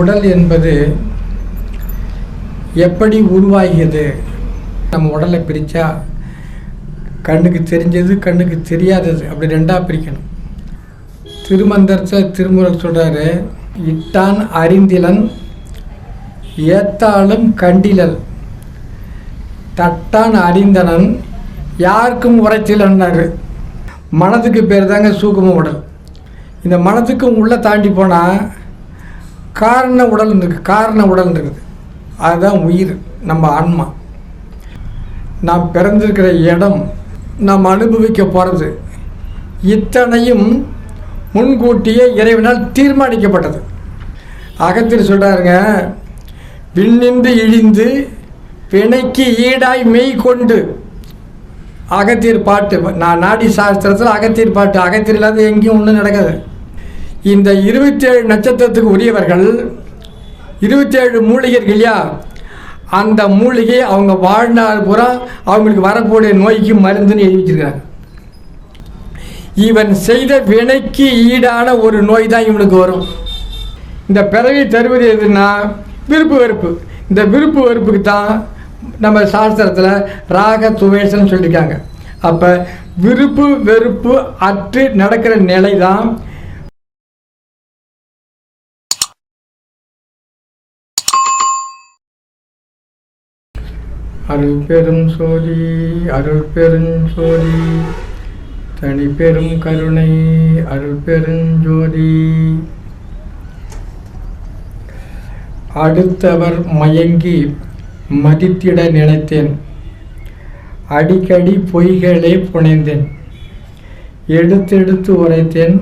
உடல் என்பது எப்படி உருவாகியது? நம்ம உடலை பிரித்தா கண்ணுக்கு தெரிஞ்சது கண்ணுக்கு தெரியாதது அப்படி ரெண்டாக பிரிக்கணும். திருமந்திரத்தில் திருமுறை சொல்கிறாரு இட்டான் அறிந்திலன் ஏத்தாலும் கண்டிலல். தட்டான் அறிந்தனன் யாருக்கும் உரைத்திலன்னாரு. மனதுக்கு பேர் தாங்க சூக்கும உடல். இந்த மனதுக்கும் உள்ளே தாண்டி போனால் காரண உடல் இருக்குது காரண உடல் இருக்குது. அதுதான் உயிர் நம்ம ஆன்மா. நாம் பிறந்திருக்கிற இடம் நாம் அனுபவிக்க போகிறது இத்தனையும் முன்கூட்டியே இறைவனால் தீர்மானிக்கப்பட்டது. அகத்தில் சொல்கிறாருங்க விண்ணின்று இழிந்து பிணைக்கு ஈடாய் மெய் கொண்டு. அகத்தீர் பாட்டு நான் நாடி சாஸ்திரத்தில் அகத்தீர் பாட்டு அகத்தீர் இல்லாத எங்கேயும் ஒன்றும் நடக்காது. இந்த இருபத்தேழு நட்சத்திரத்துக்கு உரியவர்கள் இருபத்தேழு மூலிகைகள் இல்லையா? அந்த மூலிகை அவங்க வாழ்நாள் பூரா அவங்களுக்கு வரக்கூடிய நோய்க்கு மருந்துன்னு எழுதி வச்சிருக்காங்க. இவன் செய்த வினைக்கு ஈடான ஒரு நோய் தான் இவனுக்கு வரும். இந்த பிறவி தருவது எதுன்னா விருப்பு வெறுப்பு. இந்த விருப்பு வெறுப்புக்கு தான் நம்ம சாஸ்திரத்தில் ராக துவேஷன்னு சொல்லியிருக்காங்க அப்போ விருப்பு வெறுப்பு அற்று நடக்கிற நிலை தான் அருள் பெரும் சோதி அருள் பெரும் சோதி. தனி பெரும் கருணை அருள் பெருஞ்சோதி அடுத்தவர் மயங்கி மதித்திட நினைத்தேன். அடிக்கடி பொய்களை புனைந்தேன். எடுத்தெடுத்து உரைத்தேன்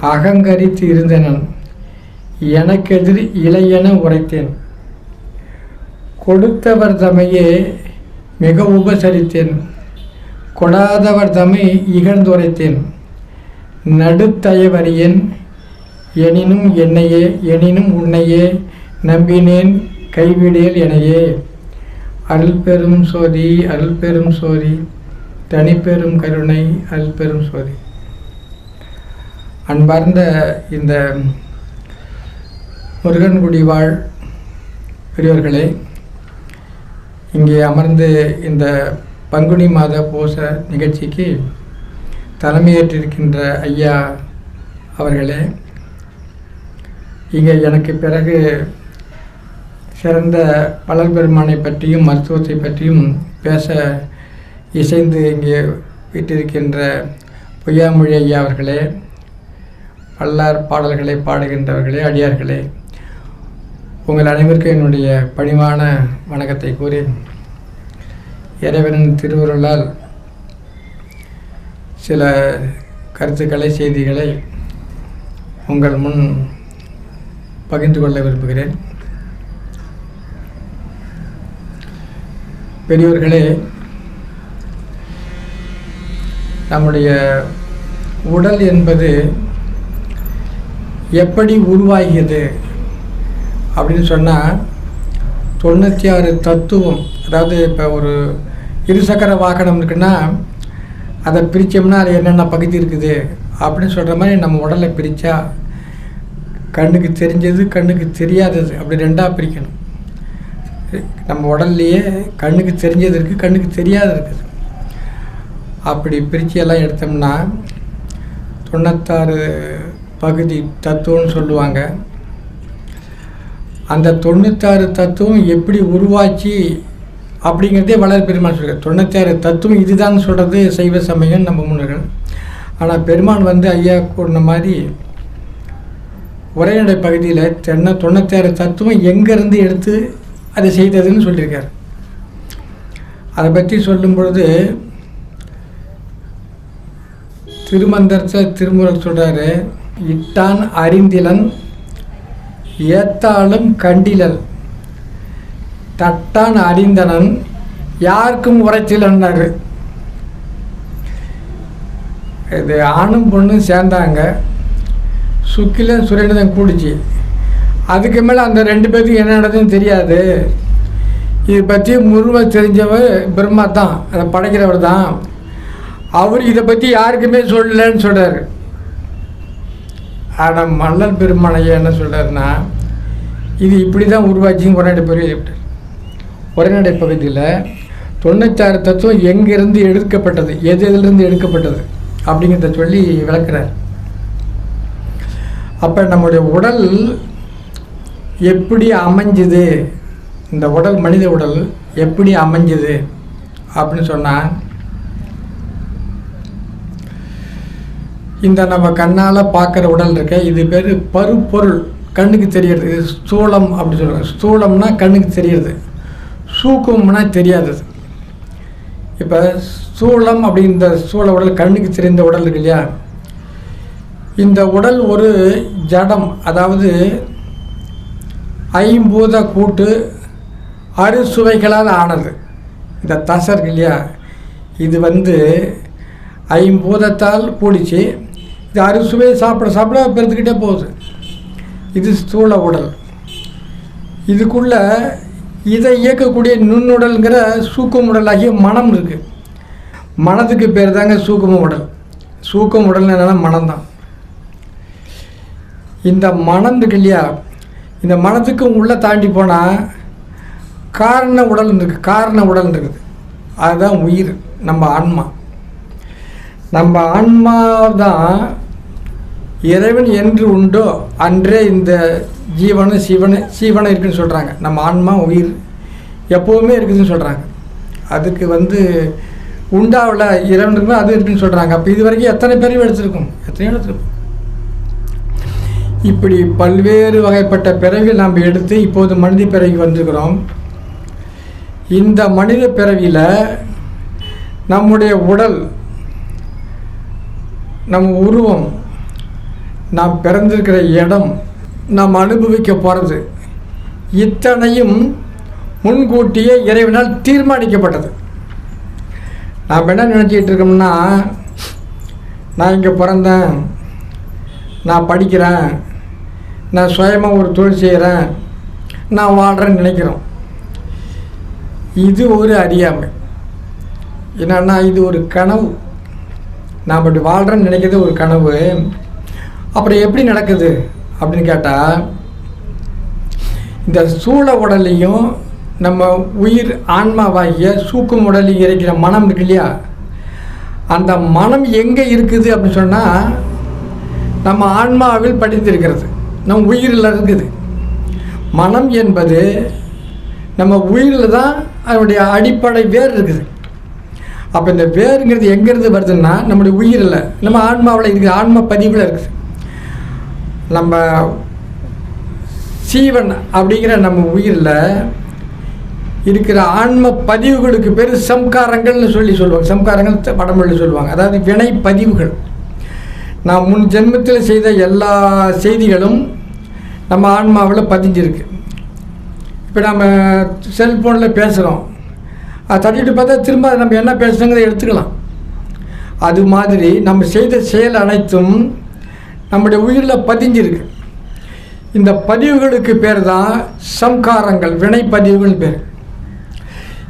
அகங்கரித்து இருந்தனன். எனக்கெதிர் இளையென உரைத்தேன். கொடுத்தவர் தமையே மிக உபசரித்தேன். கொடாதவர் தமை இகழ்ந்துரைத்தேன். நடுத்தயவரியன் எனினும் என்னையே எனினும் உன்னையே நம்பினேன் கைவிடேல் எனையே. அல்பெரும் சோதி அல்பெரும் சோதி. தனிப்பெரும் கருணை அல்பெரும் சோதி. அன்பார்ந்த இந்த முருகன்குடி வாழ் பெரியவர்களே இங்கே அமர்ந்து இந்த பங்குனி மாத பூச நிகழ்ச்சிக்கு தலைமையேற்றிருக்கின்ற ஐயா அவர்களே இங்கே எனக்கு பிறகு சிறந்த பலர் பெருமானை பற்றியும் மருத்துவத்தை பற்றியும் பேச இசைந்து இங்கே விட்டிருக்கின்ற பொய்யாமொழி ஐயா அவர்களே பல்லார் பாடல்களை பாடுகின்றவர்களே அடியார்களே. உங்கள் அனைவருக்கும் என்னுடைய பணிவான வணக்கத்தை கூறி இறைவனின் திருவுருளால் சில கருத்துக்களை செய்திகளை உங்கள் முன் பகிர்ந்து கொள்ள விரும்புகிறேன். பெரியோர்களே நம்முடைய உடல் என்பது எப்படி உருவாகியது அப்படின்னு சொன்னால் தொண்ணூற்றி ஆறு தத்துவம் அதாவது இப்போ ஒரு இருசக்கர வாகனம் இருக்குன்னா அதை பிரித்தோம்னா அது என்னென்ன பகுதி இருக்குது? அப்படின்னு சொல்கிற மாதிரி நம்ம உடலை பிரித்தா கண்ணுக்கு தெரிஞ்சது கண்ணுக்கு தெரியாதது அப்படி ரெண்டாக பிரிக்கணும். நம்ம உடல்லையே கண்ணுக்கு தெரிஞ்சது இருக்குது கண்ணுக்கு தெரியாத இருக்குது. அப்படி பிரித்து எல்லாம் எடுத்தோம்னா தொண்ணூத்தாறு பகுதி தத்துவம்னு சொல்லுவாங்க. அந்த தொண்ணூத்தாறு தத்துவம் எப்படி உருவாச்சு அப்படிங்கிறதே வளர் பெருமான் சொல்கிறார் தொண்ணூத்தாறு தத்துவம் இதுதான் சொல்கிறது சைவ சமயம் நம்ம முன்னர்கள். ஆனால் பெருமான் வந்து ஐயா கூறின மாதிரி உரைநடை பகுதியில் தென்ன தொண்ணூத்தாறு தத்துவம் எங்கேருந்து எடுத்து அதை செய்ததுன்னு சொல்லியிருக்கார். அதை பற்றி சொல்லும் பொழுது திருமந்திரத்தில் திருமுறை சொல்கிறாரு இட்டான் அறிந்திலன் ஏத்தாலும் கண்டிலல். தட்டான் அறிந்தனன் யாருக்கும் உரைச்சிலன்னாரு இது ஆணும் பொண்ணும் சேர்ந்தாங்க. சுக்கிலும் சுரேனதன் கூடிச்சு. அதுக்கு மேலே அந்த ரெண்டு பேர்த்துக்கு என்ன நடந்ததுன்னு தெரியாது. இதை பற்றி முருகன் தெரிஞ்சவர் பிரம்மா தான் அதை படைக்கிறவர் தான். அவர் இதை பற்றி யாருக்குமே சொல்லலைன்னு சொல்கிறார் ஆனால் மல்லல் பெருமானையா என்ன சொல்கிறாருன்னா இது இப்படி தான் உருவாச்சிங்க உரைநடை பகுதியில் விட்டார் உரைநடை பகுதியில் தொண்ணூத்தாறு தத்துவம் எங்கிருந்து எடுக்கப்பட்டது எது எதுலேருந்து எடுக்கப்பட்டது அப்படிங்கிறத சொல்லி விளக்குறார். அப்போ நம்முடைய உடல் எப்படி அமைஞ்சுது? இந்த உடல் மனித உடல் எப்படி அமைஞ்சுது அப்படின்னு சொன்னால் இந்த நம்ம கண்ணால் பார்க்குற உடல் இருக்க இது பேர் பருப்பொருள். கண்ணுக்கு தெரியறது. இது ஸ்தூலம் அப்படி சொல்கிறாங்க ஸ்தூலம்னா கண்ணுக்கு தெரியறது. சூக்கும்னா தெரியாதது இப்போ ஸ்தூலம் அப்படின்ற ஸ்தூல உடல் கண்ணுக்கு தெரிந்த உடல் இருக்கு இல்லையா? இந்த உடல் ஒரு ஜடம். அதாவது ஐம்பூத கூட்டு அறுசுவைகளால் ஆனது. இந்த தசை இருக்கு இல்லையா? இது வந்து ஐம்பூதத்தால் கூடிச்சு இது அறுசுவை சாப்பிட சாப்பிட பெருத்துக்கிட்டே போகுது. இது ஸ்தூல உடல். இதுக்குள்ள இதை இயக்கக்கூடிய நுண்ணுடல்ங்கிற சூக்கம் உடலாகிய மனம் இருக்குது மனதுக்கு பேர் தாங்க சூக்கம உடல். சூக்கம் உடல்னு என்னன்னா மனம்தான். இந்த மனம் இருக்கு இல்லையா? இந்த மனத்துக்கும் உள்ளே தாண்டி போனால் காரண உடல் இருக்கு காரண உடல் இருக்குது. அதுதான் உயிர் நம்ம ஆன்மா. நம்ம ஆன்மா தான் இறைவன் என்று உண்டோ அன்றே இந்த ஜீவனு சிவனு சீவனை இருக்குதுன்னு சொல்கிறாங்க நம்ம ஆன்மா உயிர் எப்போவுமே இருக்குதுன்னு சொல்கிறாங்க அதுக்கு வந்து உண்டாவில் இறைவன் இருக்குமோ அது இருக்குன்னு சொல்கிறாங்க அப்போ இது வரைக்கும் எத்தனை பேரையும் எடுத்திருக்கும்? எத்தனையோ எடுத்திருக்கும். இப்படி பல்வேறு வகைப்பட்ட பிறவி நாம் எடுத்து இப்போது மனித பிறவி வந்திருக்கிறோம். இந்த மனித பிறவியில் நம்முடைய உடல் நம் உருவம் நாம் பிறந்திருக்கிற இடம் நாம் அனுபவிக்க போகிறது இத்தனையும் முன்கூட்டியே இறைவனால் தீர்மானிக்கப்பட்டது. நாம் என்ன நினச்சிக்கிட்டு இருக்கோம்னா நான் இங்கே பிறந்தேன் நான் படிக்கிறேன் நான் சுயமாக ஒரு தொழில் செய்கிறேன் நான் வாழ்கிறேன்னு நினைக்கிறோம். இது ஒரு அறியாமை. என்னன்னா இது ஒரு கனவு. நான் அப்படி வாழ்கிறேன்னு நினைக்கிறது ஒரு கனவு. அப்புறம் எப்படி நடக்குது அப்படின்னு கேட்டால் இந்த சூழ உடலையும் நம்ம உயிர் ஆன்மாவாகிய சூக்கும் உடலையும் இருக்கிற மனம் இருக்கு இல்லையா? அந்த மனம் எங்கே இருக்குது அப்படின்னு சொன்னால் நம்ம ஆன்மாவில் படித்திருக்கிறது நம் உயிரில் இருக்குது. மனம் என்பது நம்ம உயிரில் தான் அதனுடைய அடிப்படை வேர் இருக்குது. அப்போ இந்த வேருங்கிறது எங்கேருந்து வருதுன்னா நம்முடைய உயிரில். நம்ம ஆன்மாவில் இருக்குது ஆன்ம பதிவில் இருக்குது. நம்ம சீவன் அப்படிங்கிற நம்ம உயிரில் இருக்கிற ஆன்ம பதிவுகளுக்கு பேர் சம்காரங்கள்னு சொல்லி சொல்லுவாங்க. சம்காரங்கள் வடமொழியில் சொல்லுவாங்க. அதாவது வினை பதிவுகள். நான் முன் ஜென்மத்தில் செய்த எல்லா செய்திகளும் நம்ம ஆன்மாவில் பதிஞ்சிருக்கு. இப்போ நம்ம செல்ஃபோனில் பேசுகிறோம் அதை தட்டிட்டு பார்த்தா திரும்ப நம்ம என்ன பேசுகிறோங்கிறத எடுத்துக்கலாம். அது மாதிரி நம்ம செய்த செயல் அனைத்தும் நம்முடைய உயிரில் பதிஞ்சிருக்கு. இந்த பதிவுகளுக்கு பேர் தான் சம்காரங்கள் வினைப்பதிவுகள் பேர்.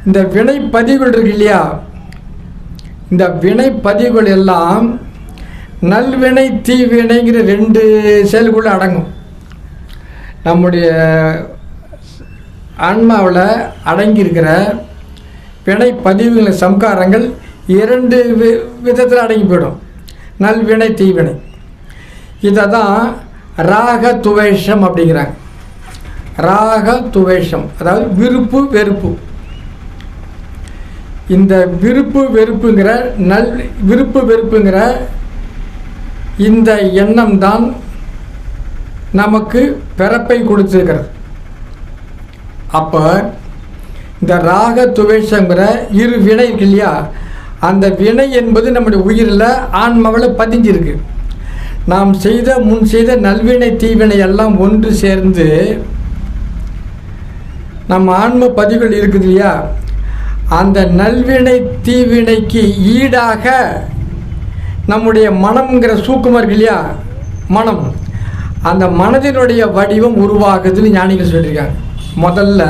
இந்த வினைப்பதிவுகள் இருக்கு இல்லையா? இந்த வினைப்பதிவுகள் எல்லாம் நல்வினை தீவினைங்கிற ரெண்டு செயல்குள்ள அடங்கும். நம்முடைய ஆன்மாவில் அடங்கியிருக்கிற வினை சம்காரங்கள் இரண்டு வி விதத்தில் அடங்கி போயிடும். நல்வினை தீவினை. இதை தான் ராக துவேஷம் அப்படிங்கிறாங்க. ராக துவேஷம் அதாவது விருப்பு வெறுப்பு. இந்த விருப்பு வெறுப்புங்கிற நல் விருப்பு வெறுப்புங்கிற இந்த எண்ணம் தான் நமக்கு பிறப்பை கொடுத்துருக்கிறது. அப்போ இந்த ராக துவேஷங்கிற இரு வினை இருக்கு இல்லையா? அந்த வினை என்பது நம்முடைய உயிரில் ஆன்மாவில் பதிஞ்சிருக்கு. நாம் செய்த முன் செய்த நல்வினை தீவினை எல்லாம் ஒன்று சேர்ந்து நம் ஆன்ம பதிவுகள் இருக்குது இல்லையா? அந்த நல்வினை தீவினைக்கு ஈடாக நம்முடைய மனம்ங்கிற சூக்கமாக இருக்கு இல்லையா? மனம். அந்த மனதினுடைய வடிவம் உருவாகுதுன்னு ஞானிகள் சொல்லியிருக்காங்க. முதல்ல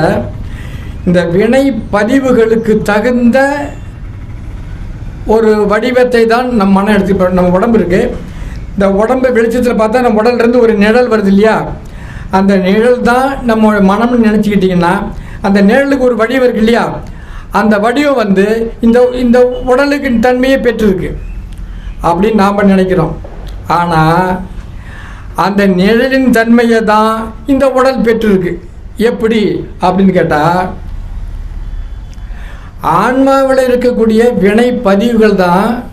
இந்த வினை பதிவுகளுக்கு தகுந்த ஒரு வடிவத்தை தான் நம் மனம் எடுத்து நம்ம உடம்பு இருக்குது இந்த உடம்பு வெளிச்சத்தில் பார்த்தா நம்ம உடல்லேருந்து ஒரு நிழல் வருது இல்லையா? அந்த நிழல் தான் நம்ம மனம்னு நினச்சிக்கிட்டிங்கன்னா அந்த நிழலுக்கு ஒரு வடிவம் இருக்குது இல்லையா? அந்த வடிவம் வந்து இந்த இந்த உடலுக்கு தன்மையை பெற்றிருக்கு. அப்படின்னு நாம் நினைக்கிறோம். ஆனால் அந்த நிழலின் தன்மையை தான் இந்த உடல் பெற்றிருக்கு. எப்படி? அப்படின்னு கேட்டால் ஆன்மாவில் இருக்கக்கூடிய வினை பதிவுகள் தான்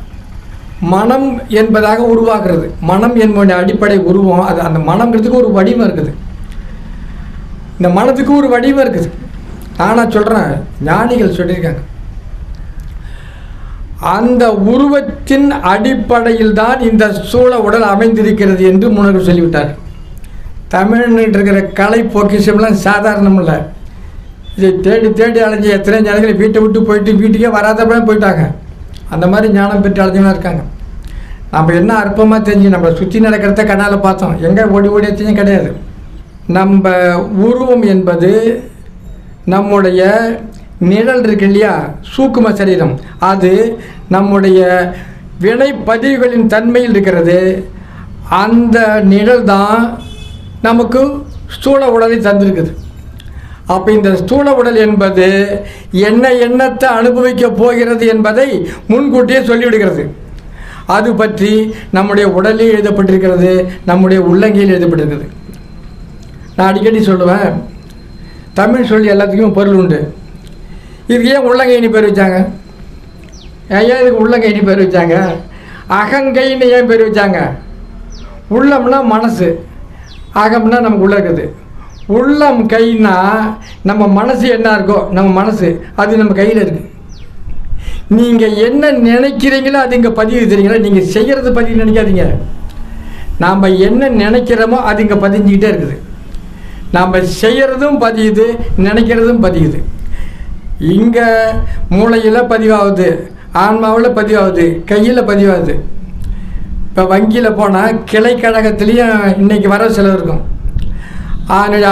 மனம் என்பதாக உருவாகிறது. மனம் என்பது அடிப்படை உருவம் அது அந்த மனம்ங்கிறதுக்கு ஒரு வடிவம் இருக்குது. இந்த மனத்துக்கு ஒரு வடிவம் இருக்குது. நானாக சொல்கிறேன் ஞானிகள் சொல்லியிருக்காங்க. அந்த உருவத்தின் அடிப்படையில் தான் இந்த சூழ உடல் அமைந்திருக்கிறது என்று முன்னர்கள் சொல்லிவிட்டார் தமிழ்நாட்டில் இருக்கிற கலை பொக்கிஷம்லாம் சாதாரணம் இல்லை. இதை தேடி தேடி அலைஞ்சு எத்தனை ஞானிகள் வீட்டை விட்டு போயிட்டு வீட்டுக்கே வராதப்பறம் போயிட்டாங்க. அந்த மாதிரி ஞானம் பெற்று அலைஞ்சவங்க இருக்காங்க. நம்ம என்ன அற்பமாக தெரிஞ்சு நம்மளை சுற்றி நடக்கிறத கண்ணால் பார்த்தோம். எங்கே ஓடி ஓடி தெரியும் கிடையாது. நம்ம உருவம் என்பது நம்முடைய நிழல் இருக்கு இல்லையா? சூக்கும சரீரம். அது நம்முடைய வினை பதிவுகளின் தன்மையில் இருக்கிறது. அந்த நிழல் தான் நமக்கு ஸ்தூல உடலை தந்திருக்குது. அப்போ இந்த ஸ்தூல உடல் என்பது என்ன எண்ணத்தை அனுபவிக்க போகிறது என்பதை முன்கூட்டியே சொல்லிவிடுகிறது. அது பற்றி நம்முடைய உடலில் எழுதப்பட்டிருக்கிறது நம்முடைய உள்ளங்கையில் எழுதப்பட்டிருக்கிறது. நான் அடிக்கடி சொல்லுவேன் தமிழ் சொல்லி எல்லாத்துக்கும் பொருள் உண்டு. இது ஏன் உள்ளங்கைன்னு பேர் வச்சாங்க? ஏன் இதுக்கு உள்ளங்கைன்னு பேர் வச்சாங்க? அகங்கைன்னு ஏன் பேர் வச்சாங்க? உள்ளம்னா மனசு அகம்னா நமக்கு உள்ள இருக்குது. உள்ளம் கைனா நம்ம மனசு என்ன இருக்கோ நம்ம மனசு அது நம்ம கையில் இருக்குது நீங்கள் என்ன நினைக்கிறீங்களோ அது இங்கே பதிவு தெரியுங்களா? நீங்கள் செய்கிறது பதிவு நினைக்காதீங்க. நாம் என்ன நினைக்கிறோமோ அது இங்கே பதிஞ்சுக்கிட்டே இருக்குது. நாம் செய்கிறதும் பதியுது நினைக்கிறதும் பதியுது. இங்கே மூளையில் பதிவாகுது ஆன்மாவில் பதிவாகுது கையில் பதிவாகுது. இப்போ வங்கியில் போனால் கிளை கழகத்துலேயும் இன்றைக்கி வர செலவு இருக்கும்.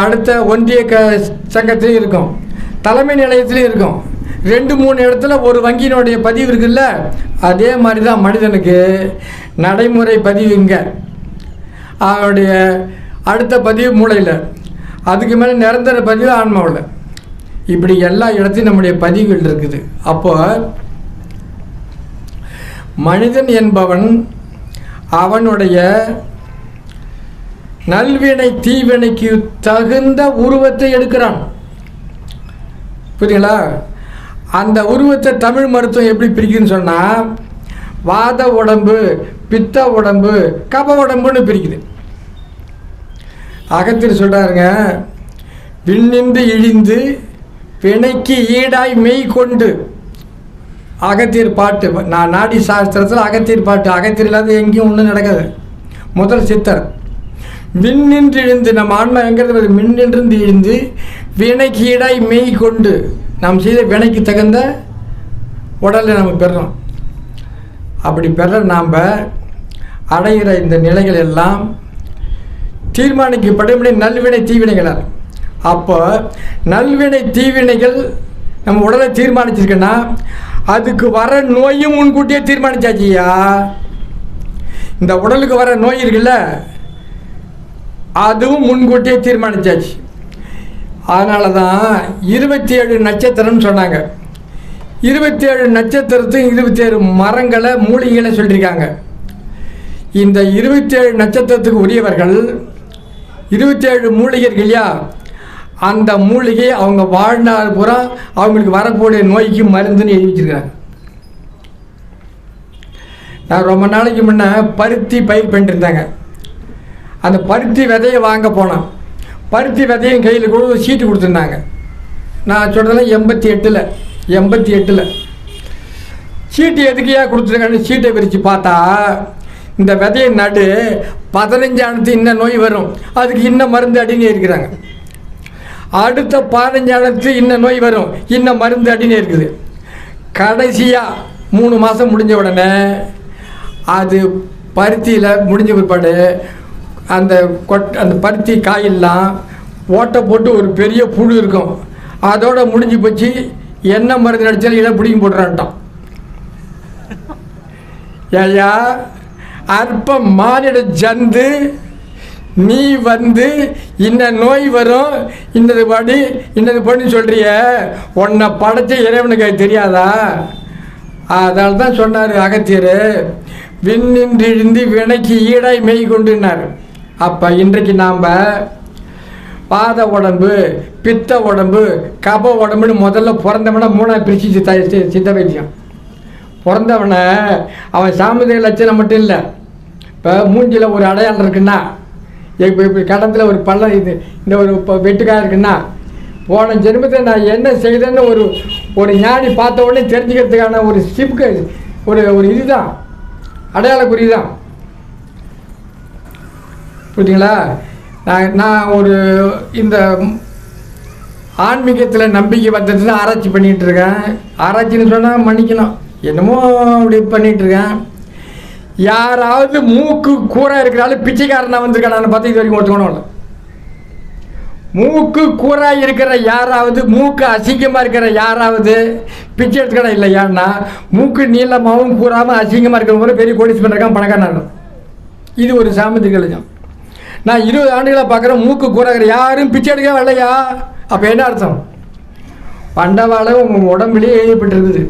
அடுத்த ஒன்றிய க சங்கத்திலையும் இருக்கும். தலைமை நிலையத்துலேயும் இருக்கும். ரெண்டு மூணு இடத்துல ஒரு வங்கியினுடைய பதிவு இருக்குல்ல? அதே மாதிரி தான் மனிதனுக்கு நடைமுறை பதிவு இங்கே. அவனுடைய அடுத்த பதிவு மூளையில் அதுக்கு மேலே நிரந்தர பதிவு ஆன்மாவில். இப்படி எல்லா இடத்தையும் நம்முடைய பதிவுகள் இருக்குது. அப்போ மனிதன் என்பவன் அவனுடைய நல்வினை தீவினைக்கு தகுந்த உருவத்தை எடுக்கிறான். புரியுங்களா அந்த உருவத்தை தமிழ் மருத்துவம் எப்படி பிரிக்குதுன்னு சொன்னால் வாத உடம்பு பித்த உடம்பு கப உடம்புன்னு பிரிக்குது. அகத்தில் சொல்கிறாருங்க விண்ணிந்து இழிந்து பிணைக்கு ஈடாய் மெய் கொண்டு. அகத்தியர் பாட்டு நான் நாடி சாஸ்திரத்தில் அகத்தியர் பாட்டு அகத்தியர் இல்லாத எங்கேயும் ஒன்றும் நடக்காது. முதல் சித்தர். விண்ணின்று எழுந்து நம்ம ஆன்மா எங்கிறது மின் நின்றிருந்து வினைக்கு ஈடாய் மெய் கொண்டு நாம் செய்த வினைக்கு தகுந்த உடலை நம்ம பெறோம் அப்படி பெற நாம் அடைகிற இந்த நிலைகள் எல்லாம் தீர்மானிக்கப்படும் நல்வினை தீவினைகளால். அப்போ நல்வினை தீவினைகள் நம்ம உடலை தீர்மானிச்சிருக்கேன்னா அதுக்கு வர நோயும் முன்கூட்டியே தீர்மானிச்சாச்சியா இந்த உடலுக்கு வர நோய் இருக்குல்ல அதுவும் முன்கூட்டியே தீர்மானித்தாச்சு அதனால தான் இருபத்தி ஏழு நட்சத்திரம்னு சொன்னாங்க. இருபத்தி ஏழு நட்சத்திரத்தையும் இருபத்தி ஏழு மரங்களை மூலிகைகளை சொல்லியிருக்காங்க. இந்த இருபத்தி ஏழு நட்சத்திரத்துக்கு உரியவர்கள் இருபத்தி ஏழு மூலிகை இருக்கு இல்லையா? அந்த மூலிகை அவங்க வாழ்நாள் பூரா அவங்களுக்கு வரக்கூடிய நோய்க்கு மருந்துன்னு எழுதி வச்சிருக்காங்க. நான் ரொம்ப நாளைக்கு முன்னே பருத்தி பயிர் பண்ணிட்டு இருந்தாங்க. அந்த பருத்தி விதையை வாங்க போனோம் பருத்தி விதையும் கையில் கூட ஒரு சீட்டு கொடுத்துருந்தாங்க. நான் சொல்கிறதெல்லாம் எண்பத்தி எட்டில் எண்பத்தி எட்டில். சீட்டு எதுக்கையாக கொடுத்துருக்காங்கன்னு சீட்டை விரித்து பார்த்தா இந்த விதையை நடு பதினஞ்சானத்து இன்ன நோய் வரும். அதுக்கு இன்ன மருந்து அடின்னு இருக்கிறாங்க. அடுத்த பதினஞ்சானத்து இன்ன நோய் வரும். இன்ன மருந்து அடின்னு இருக்குது. கடைசியாக மூணு மாதம் முடிஞ்ச உடனே அது பருத்தியில் முடிஞ்ச பிற்பாடு அந்த கொட் அந்த பருத்தி காயெல்லாம் ஓட்டை போட்டு ஒரு பெரிய புழு இருக்கும். அதோட முடிஞ்சு போச்சு என்ன மருந்து அடித்தாலும் இதை பிடிங்கி போட்டுறான்ட்டான். ஐயா அற்ப மானிட ஜந்து நீ வந்து இந்த நோய் வரும் இன்னது படி இன்னது பண்ணி சொல்கிறிய உன்னை படைச்ச இறைவனுக்கு அது தெரியாதா? அதனால தான் சொன்னார் அகத்தியர் விண்ணின்றிழுந்து வினைக்கு ஈடாய் மெய் கொண்டுனார் அப்போ இன்றைக்கு நாம் பாத உடம்பு பித்த உடம்பு கப உடம்புன்னு முதல்ல பிறந்தவனை மூணாக பிரித்து சித்த சித்த வைத்தியம். பிறந்தவனை அவன் சாமுதிக லட்சணம் மட்டும் இல்லை. இப்போ மூஞ்சில் ஒரு அடையாளம் இருக்குன்னா இப்போ இப்போ கடத்தில் ஒரு பள்ளம் இது இந்த ஒரு இப்போ வெட்டுக்காக இருக்குன்னா போன ஜென்மத்தை நான் என்ன செய்தேன்னு ஒரு ஒரு ஞானி பார்த்த உடனே தெரிஞ்சுக்கிறதுக்கான ஒரு ஸ்டிப்க்கு ஒரு ஒரு இதுதான். அடையாள குறி தான் புரியுதுங்களா நான் நான் ஒரு இந்த ஆன்மீகத்தில் நம்பிக்கை வந்ததுன்னு ஆராய்ச்சி பண்ணிகிட்டு இருக்கேன் ஆராய்ச்சின்னு சொன்னால் மன்னிக்கணும். என்னமோ அப்படி பண்ணிகிட்டு இருக்கேன் யாராவது மூக்கு கூரை இருக்கிறாலும் பிச்சைக்காரனாக வந்திருக்கானு பார்த்து இது வரைக்கும் ஒருத்தவனும் இல்லை. மூக்கு கூரா இருக்கிற யாராவது மூக்கு அசிங்கமாக இருக்கிற யாராவது பிச்சை எடுத்துக்கடா இல்லையான்னா மூக்கு நீளமாகவும் கூறாமல் அசிங்கமாக இருக்கிறவங்க பெரிய கோடீஸ்வரன் இருக்கான் பணக்காரன் இது ஒரு சாமதி கழிஞ்சம் நான் இருபது ஆண்டுகளாக பார்க்குறேன். மூக்கு கூறாகிற யாரும் பிச்சை எடுக்க வரலையா? அப்போ என்ன அர்த்தம்? பண்டவாளை உங்கள் உடம்புலேயே எழுதப்பட்டிருக்குது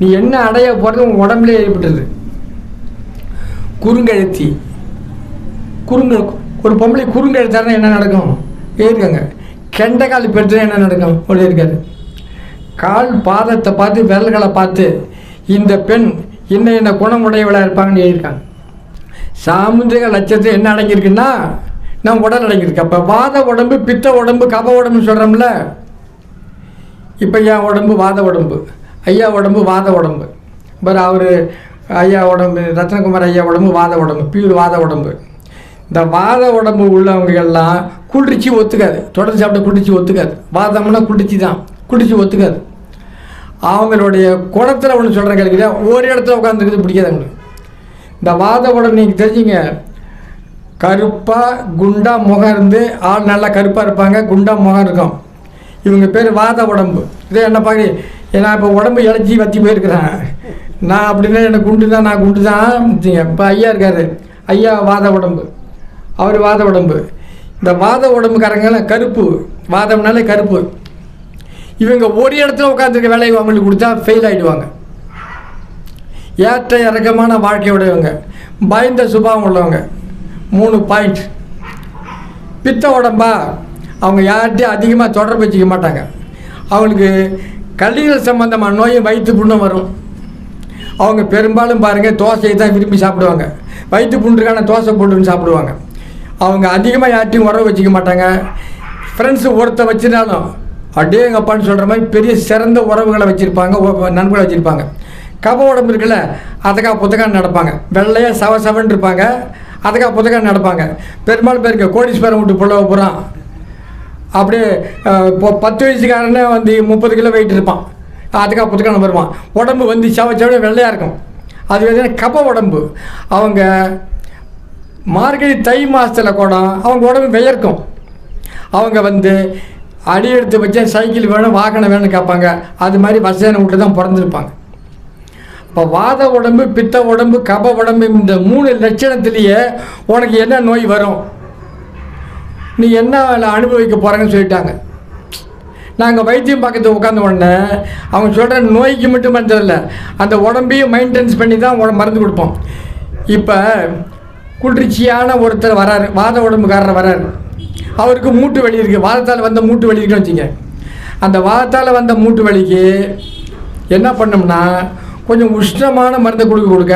நீ என்ன அடைய போகிறது உங்கள் உடம்புலேயே எழுதப்பட்டிருது குறுங்கழுத்தி குறுங்க ஒரு பொம்பளை குறுங்கழுத்தாருன்னா என்ன நடக்கும்? எழுதிருக்காங்க கெண்டைக்கால் பெற்று என்ன நடக்கும்? ஒரு இருக்காது கால் பாதத்தை பார்த்து விரல்களை பார்த்து இந்த பெண் என்ன என்ன குணமுடையவளாக இருப்பாங்கன்னு எழுதியிருக்காங்க. சாமுந்திரிக நட்சத்திரம் என்ன அடங்கியிருக்குன்னா நம்ம உடல் அடங்கியிருக்கு. அப்போ வாத உடம்பு பித்த உடம்பு கப உடம்புன்னு சொல்கிறோம்ல இப்போ என் உடம்பு வாத உடம்பு. ஐயா உடம்பு வாத உடம்பு. பர் அவர் ஐயா உடம்பு ரத்னகுமார் ஐயா உடம்பு வாத உடம்பு. பியூர் வாத உடம்பு. இந்த வாத உடம்பு உள்ளவங்க எல்லாம் குளிர்ச்சி ஒத்துக்காது. தொடர்ந்து சாப்பிட்ட குளிர்ச்சி ஒத்துக்காது. வாதம்னா குளிர்ச்சி தான். குளிர்ச்சி ஒத்துக்காது. அவங்களுடைய குடத்தில் ஒன்று சொல்கிறேன் கிடைக்கல ஒரு இடத்துல உட்காந்துருக்குது பிடிக்காது அவங்களுக்கு இந்த வாத உடம்பு நீங்கள் தெரிஞ்சுங்க. கருப்பாக குண்டாக முகம் இருந்து ஆள் நல்லா கருப்பாக இருப்பாங்க குண்டாக முகம் இருக்கும். இவங்க பேர் வாத உடம்பு. இதே என்ன பார்க்க ஏன்னா இப்போ உடம்பு இழைச்சி வத்தி போயிருக்கிறேன். நான் அப்படின்னா எனக்கு குண்டு தான் நான் குண்டு தான் இப்போ ஐயா இருக்காரு. ஐயா வாத உடம்பு. அவர் வாத உடம்பு. இந்த வாத உடம்புக்காரங்கெல்லாம் கருப்பு. வாதம்னாலே கருப்பு. இவங்க ஒரு இடத்துல உட்காந்துருக்க வேலையை அவங்களுக்கு கொடுத்தா ஃபெயில் ஆகிடுவாங்க ஏற்ற இறக்கமான வாழ்க்கையுடையவங்க பயந்த சுபாவம் உள்ளவங்க. மூணு பாயிண்ட் பித்த உடம்பா அவங்க யார்கிட்டையும் அதிகமாக தொடர்பு வச்சுக்க மாட்டாங்க. அவங்களுக்கு கல்லீரல் சம்பந்தமான நோயும் வயிற்று புண்ணும் வரும். அவங்க பெரும்பாலும் பாருங்கள் தோசையை தான் விரும்பி சாப்பிடுவாங்க. வயிற்று புண்ணுக்கான தோசை போட்டுன்னு சாப்பிடுவாங்க. அவங்க அதிகமாக யார்ட்டையும் உறவு வச்சுக்க மாட்டாங்க. ஃப்ரெண்ட்ஸு ஒருத்த வச்சிருந்தாலும் அப்படியே எங்கள் அப்பான்னு சொல்கிற மாதிரி பெரிய சிறந்த உறவுகளை வச்சுருப்பாங்க நண்பர்களை வச்சுருப்பாங்க. கப உடம்பு இருக்குல்ல அதுக்காக புத்தகம் நடப்பாங்க. வெள்ளையாக சவ சவன் இருப்பாங்க. அதுக்காக புத்தகம் நடப்பாங்க. பெரும்பாலும் பேருக்கு கோடீஸ்வரம் விட்டு புள்ளவ போகிறான் அப்படியே இப்போ பத்து வயசுக்காரனே வந்து முப்பது கிலோ வெயிட் இருப்பான். அதுக்காக புத்தகம் வருவான். உடம்பு வந்து சவ சவ வெள்ளையாக இருக்கும். அது வந்து கப உடம்பு. அவங்க மார்கழி தை மாதத்தில் கூட அவங்க உடம்பு வியர்க்கும். அவங்க வந்து அடி எடுத்து வச்சா சைக்கிள் வேணும் வாகனம் வேணும்னு கேட்பாங்க. அது மாதிரி வசதியான வீட்டில் தான் பிறந்திருப்பாங்க. இப்போ வாத உடம்பு பித்த உடம்பு கப உடம்பு இந்த மூணு லட்சணத்திலேயே உனக்கு என்ன நோய் வரும்? நீ என்ன அனுபவிக்க போகிறேன்னு சொல்லிட்டாங்க. நாங்கள் வைத்தியம் பக்கத்தில் உட்காந்த உடனே அவங்க சொல்கிற நோய்க்கு மட்டும் மருந்ததில்ல அந்த உடம்பையும் மெயின்டெனன்ஸ் பண்ணி தான் உடம்பு மருந்து கொடுப்போம். இப்போ குளிர்ச்சியான ஒருத்தர் வராரு வாத உடம்புக்காரர் வராரு. அவருக்கு மூட்டு வலி இருக்குது வாதத்தால் வந்த மூட்டு வலி இருக்குன்னு வச்சுங்க. அந்த வாதத்தால் வந்த மூட்டு வலிக்கு என்ன பண்ணோம்னா கொஞ்சம் உஷ்ணமான மருந்தை கொடுக்க கொடுக்க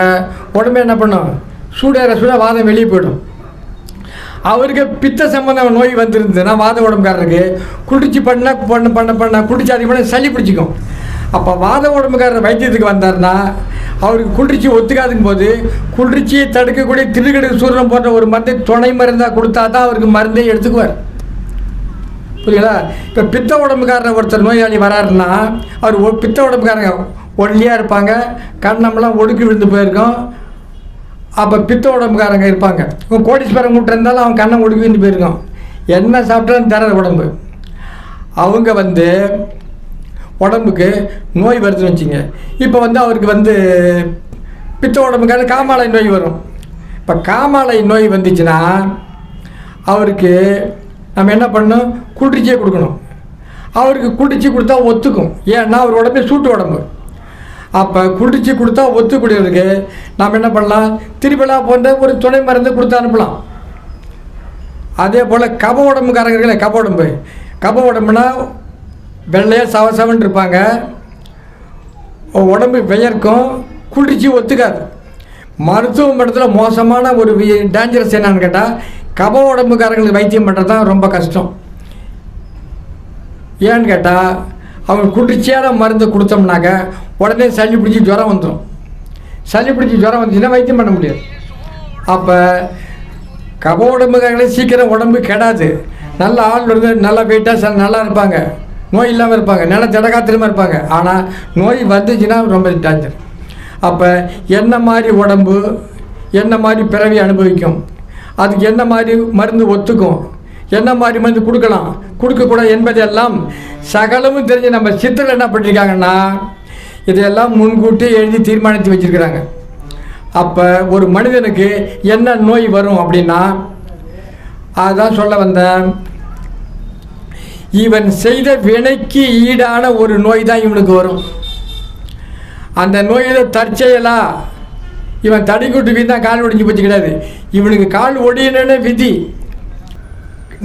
உடம்பு என்ன பண்ணும்? சூடேற சூட வாதம் வெளியே போயிடும். அவருக்கு பித்த சம்பந்தம் நோய் வந்திருந்ததுன்னா வாத உடம்புக்காரருக்கு குடிச்சு பண்ண பண்ண பண்ண பண்ண குடிச்சு அதிகமாக சளி பிடிச்சிக்கும். அப்போ வாத உடம்புக்காரர் வைத்தியத்துக்கு வந்தார்னா அவருக்கு குளிர்ச்சி ஒத்துக்காதுங்க போது குளிர்ச்சியை தடுக்கக்கூடிய திருக்கடுக்கு சூரணம் போன்ற ஒரு மருந்தை துணை மருந்தாக கொடுத்தா தான் அவருக்கு மருந்தை எடுத்துக்குவார். புரியுங்களா இப்போ பித்த உடம்புக்காரர் ஒருத்தர் நோயாளி வராருன்னா அவர் பித்த உடம்புக்காரங்க ஒல்லியாக இருப்பாங்க. கண்ணம்லாம் ஒடுக்கி விழுந்து போயிருக்கோம். அப்போ பித்த உடம்புக்காரங்க இருப்பாங்க. இவன் கோடீஸ்வரம் மூட்டை இருந்தாலும் அவன் கண்ணை ஒடுக்கி விழுந்து போயிருக்கோம் என்ன சாப்பிட்டாலும் தர உடம்பு. அவங்க வந்து உடம்புக்கு நோய் வருதுன்னு வச்சுங்க. இப்போ வந்து அவருக்கு வந்து பித்த உடம்புக்காரன் காமாலை நோய் வரும். இப்போ காமாலை நோய் வந்துச்சுன்னா அவருக்கு நம்ம என்ன பண்ணணும்? குடிச்சியே கொடுக்கணும். அவருக்கு குளிர்ச்சி கொடுத்தா ஒத்துக்கும். ஏன்னா அவர் உடம்பு சூட்டு உடம்பு. அப்போ குடிச்சு கொடுத்தா ஒத்துக்கூடியவருக்கு நாம் என்ன பண்ணலாம்? திருப்பிலா போன்ற ஒரு துணை மருந்து கொடுத்து அனுப்பலாம். அதே போல் கப உடம்புக்காரங்களே கப உடம்பு. கப உடம்புனா வெள்ளையாக சவசவன்னு இருப்பாங்க. உடம்பு வியர்க்கும் குளிர்ச்சி ஒத்துக்காது. மருத்துவ மட்டத்தில் மோசமான ஒரு டேஞ்சரஸ் என்னன்னு கேட்டால் கப உடம்புக்காரங்களுக்கு வைத்தியம் பண்ணுறது தான் ரொம்ப கஷ்டம். ஏன்னு கேட்டால் அவங்க குளிர்ச்சியான மருந்து கொடுத்தோம்னாக்க உடனே சளி பிடிச்சி ஜுரம் வந்துடும் சளி பிடிச்சி ஜுரம் வந்துச்சுன்னா வைத்தியம் பண்ண முடியாது அப்போ கப உடம்புக்காரங்களே சீக்கிரம் உடம்பு கெடாது. நல்ல ஆள் இருந்து நல்லா வெயிட்டாக சில நல்லா இருப்பாங்க. நோய் இல்லாமல் இருப்பாங்க. நல்லா திடகாத்திரமாக இருப்பாங்க. ஆனால் நோய் வந்துச்சுன்னா ரொம்ப டேஞ்சர் அப்போ என்ன மாதிரி உடம்பு என்ன மாதிரி பிறவி அனுபவிக்கும்? அதுக்கு என்ன மாதிரி மருந்து ஒத்துக்கும்? என்ன மாதிரி மருந்து கொடுக்கலாம்? கொடுக்கக்கூடாது என்பதெல்லாம் சகலமும் தெரிஞ்சு நம்ம சித்தர்கள் என்ன பண்ணியிருக்காங்கன்னா இதையெல்லாம் முன்கூட்டி எழுதி தீர்மானித்து வச்சுருக்கிறாங்க. அப்போ ஒரு மனிதனுக்கு என்ன நோய் வரும் அப்படின்னா அதான் சொல்ல வந்தேன் இவன் செய்த வினைக்கு ஈடான ஒரு நோய் தான் இவனுக்கு வரும். அந்த நோயில் தற்செயலா இவன் தடிக்குட்டு வீண் கால் ஒடிஞ்சு போச்சு கிடையாது. இவனுக்கு கால் ஒடியணுன்னு விதி.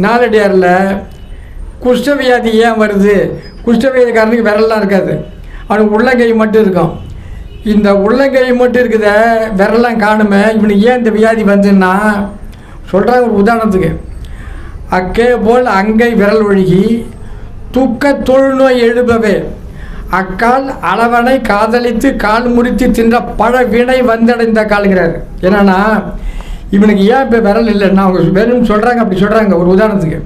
நாளடியாரில் குஷ்டவியாதி ஏன் வருது? குஷ்டவியாதிக்காரனுக்கு விரல்லாம் இருக்காது. அவனுக்கு உள்ளங்கை மட்டும் இருக்கும். இந்த உள்ளங்கை மட்டும் இருக்குத விரலாம் காணுமே இவனுக்கு ஏன் இந்த வியாதி வந்துன்னா சொல்கிறாங்க ஒரு உதாரணத்துக்கு. அக்கே போல் அங்கை விரல் ஒழுகி துக்க தொழுநோய் எழுபவே. அக்கால் அளவனை காதலித்து கால் முறித்து தின்ற பழ வினை வந்தடைந்த காலுங்கிறார். என்னன்னா இவனுக்கு ஏன் இப்போ விரல் இல்லைன்னா அவங்க வெறும் சொல்கிறாங்க அப்படி சொல்கிறாங்க ஒரு உதாரணத்துக்கு.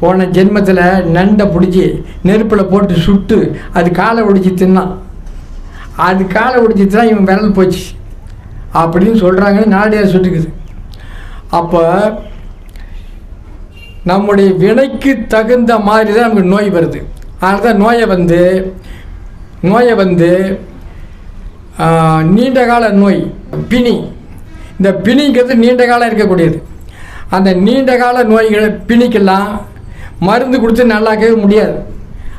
போன ஜென்மத்தில் நண்டை பிடிச்சி நெருப்பில் போட்டு சுட்டு அது காலை ஒடிச்சு தின்னான். அது காலை ஒடிச்சு தான் இவன் விரல் போச்சு. அப்படின்னு சொல்கிறாங்கன்னு நாடியார் சுட்டுக்குது அப்போ நம்முடைய வினைக்கு தகுந்த மாதிரி தான் நமக்கு நோய் வருது. அதனால தான் நோயை வந்து நோயை வந்து நீண்ட கால நோய் பிணி. இந்த பிணிங்கிறது நீண்ட காலம் இருக்கக்கூடியது. அந்த நீண்ட கால நோய்களை பிணிக்கெல்லாம் மருந்து கொடுத்து நல்லாக்கவே முடியாது.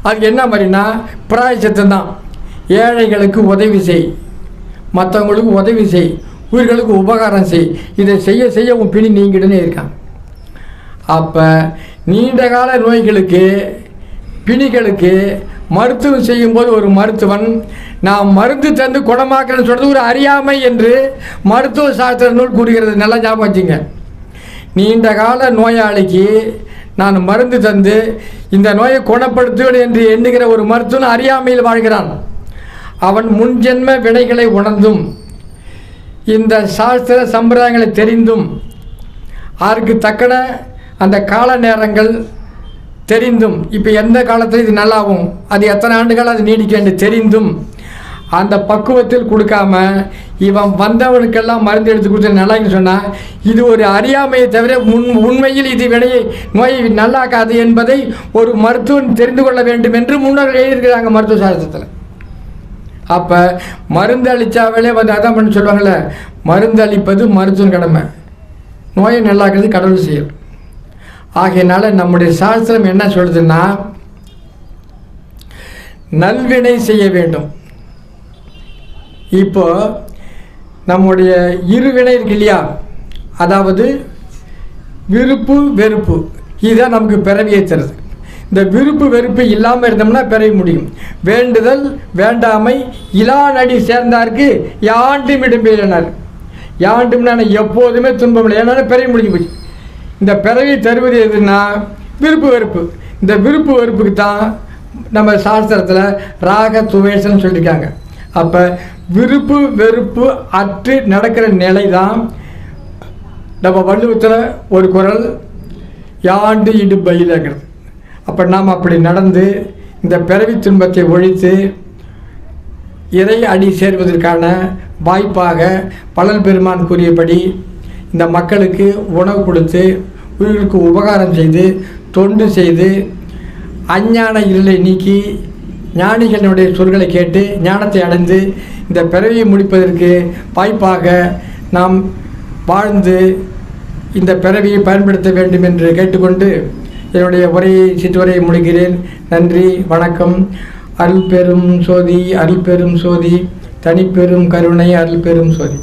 அதுக்கு என்ன மாதிரினா பிராயச்சத்தம் தான். ஏழைகளுக்கு உதவி செய். மற்றவங்களுக்கு உதவி செய். உயிர்களுக்கு உபகாரம் செய். இதை செய்ய செய்ய உன் பிணி நீங்கிடுன்னு இருக்கான் அப்போ நீண்ட கால நோய்களுக்கு பிணிகளுக்கு மருத்துவம் செய்யும்போது ஒரு மருத்துவன் நான் மருந்து தந்து குணமாக்குறேன்னு சொல்கிறது ஒரு அறியாமை என்று மருத்துவ சாஸ்திர நூல் கூறுகிறது. நல்லா ஞாபகம் வச்சுங்க. நீண்ட கால நோயாளிக்கு நான் மருந்து தந்து இந்த நோயை குணப்படுத்துவேன் என்று எண்ணுகிற ஒரு மருத்துவன் அறியாமையில் வாழ்கிறான். அவன் முன்ஜென்ம வினைகளை உணர்ந்தும் இந்த சாஸ்திர சம்பிரதாயங்களை தெரிந்தும் அதற்கு தக்கன அந்த கால நேரங்கள் தெரிந்தும் இப்போ எந்த காலத்தில் இது நல்லாகும் அது எத்தனை ஆண்டுகள் அது நீடிக்க என்று தெரிந்தும் அந்த பக்குவத்தில் கொடுக்காம இவன் வந்தவனுக்கெல்லாம் மருந்து எடுத்து கொடுத்து நல்லான்னு சொன்னால் இது ஒரு அறியாமையை தவிர உண் உண்மையில் இது வினையை நோய் நல்லாக்காது என்பதை ஒரு மருத்துவன் தெரிந்து கொள்ள வேண்டும் என்று முன்னோர்கள் எழுதியிருக்கிறாங்க மருத்துவ சாஸ்திரத்தில். அப்போ மருந்து அளித்தாவே வந்து அதான் பண்ணி சொல்லுவாங்கள்ல மருந்து அளிப்பது மருத்துவன் கடமை. நோயை நல்லாக்குறது கடவுள் செய்யும் ஆகையினால நம்முடைய சாஸ்திரம் என்ன சொல்லுதுன்னா நல்வினை செய்ய வேண்டும். இப்போ நம்முடைய இருவினை இருக்கு இல்லையா? அதாவது விருப்பு வெறுப்பு. இதுதான் நமக்கு பிறவியை தருது இந்த விருப்பு வெறுப்பு இல்லாமல் இருந்தோம்னா பிறவி முடியும். வேண்டுதல் வேண்டாமை இலா நடி சேர்ந்தாருக்கு யாண்டும் இடம்பெயலினார் யாண்டும்னா எப்போதுமே துன்பம் இல்லை. ஏன்னா பிறவி முடிஞ்சு போச்சு. இந்த பிறவி தருவது எதுன்னா விருப்பு வெறுப்பு. இந்த விருப்பு வெறுப்புக்கு தான் நம்ம சாஸ்திரத்தில் ராக துவேஷன்னு சொல்லியிருக்காங்க. அப்போ விருப்பு வெறுப்பு அற்று நடக்கிற நிலை தான் நம்ம வள்ளுவத்தில் ஒரு குரல் யாண்டு இடு பயிலங்கிறது. அப்போ நாம் அப்படி நடந்து இந்த பிறவி துன்பத்தை ஒழித்து இறை அடி சேர்வதற்கான வாய்ப்பாக பலன் பெருமான் கூறியபடி இந்த மக்களுக்கு உணவு கொடுத்து உயிர்களுக்கு உபகாரம் செய்து தொண்டு செய்து அஞ்ஞான இருளை நீக்கி ஞானிகளுடைய சொற்களை கேட்டு ஞானத்தை அடைந்து இந்த பிறவியை முடிப்பதற்கு வாய்ப்பாக நாம் வாழ்ந்து இந்த பிறவியை பயன்படுத்த வேண்டும் என்று கேட்டுக்கொண்டு என்னுடைய உரையை சிற்றுரையை முடிக்கிறேன். நன்றி வணக்கம். அருள் பெரும் சோதி அருள் பெரும் சோதி. தனிப்பெரும் கருணை அருள் பெரும் சோதி.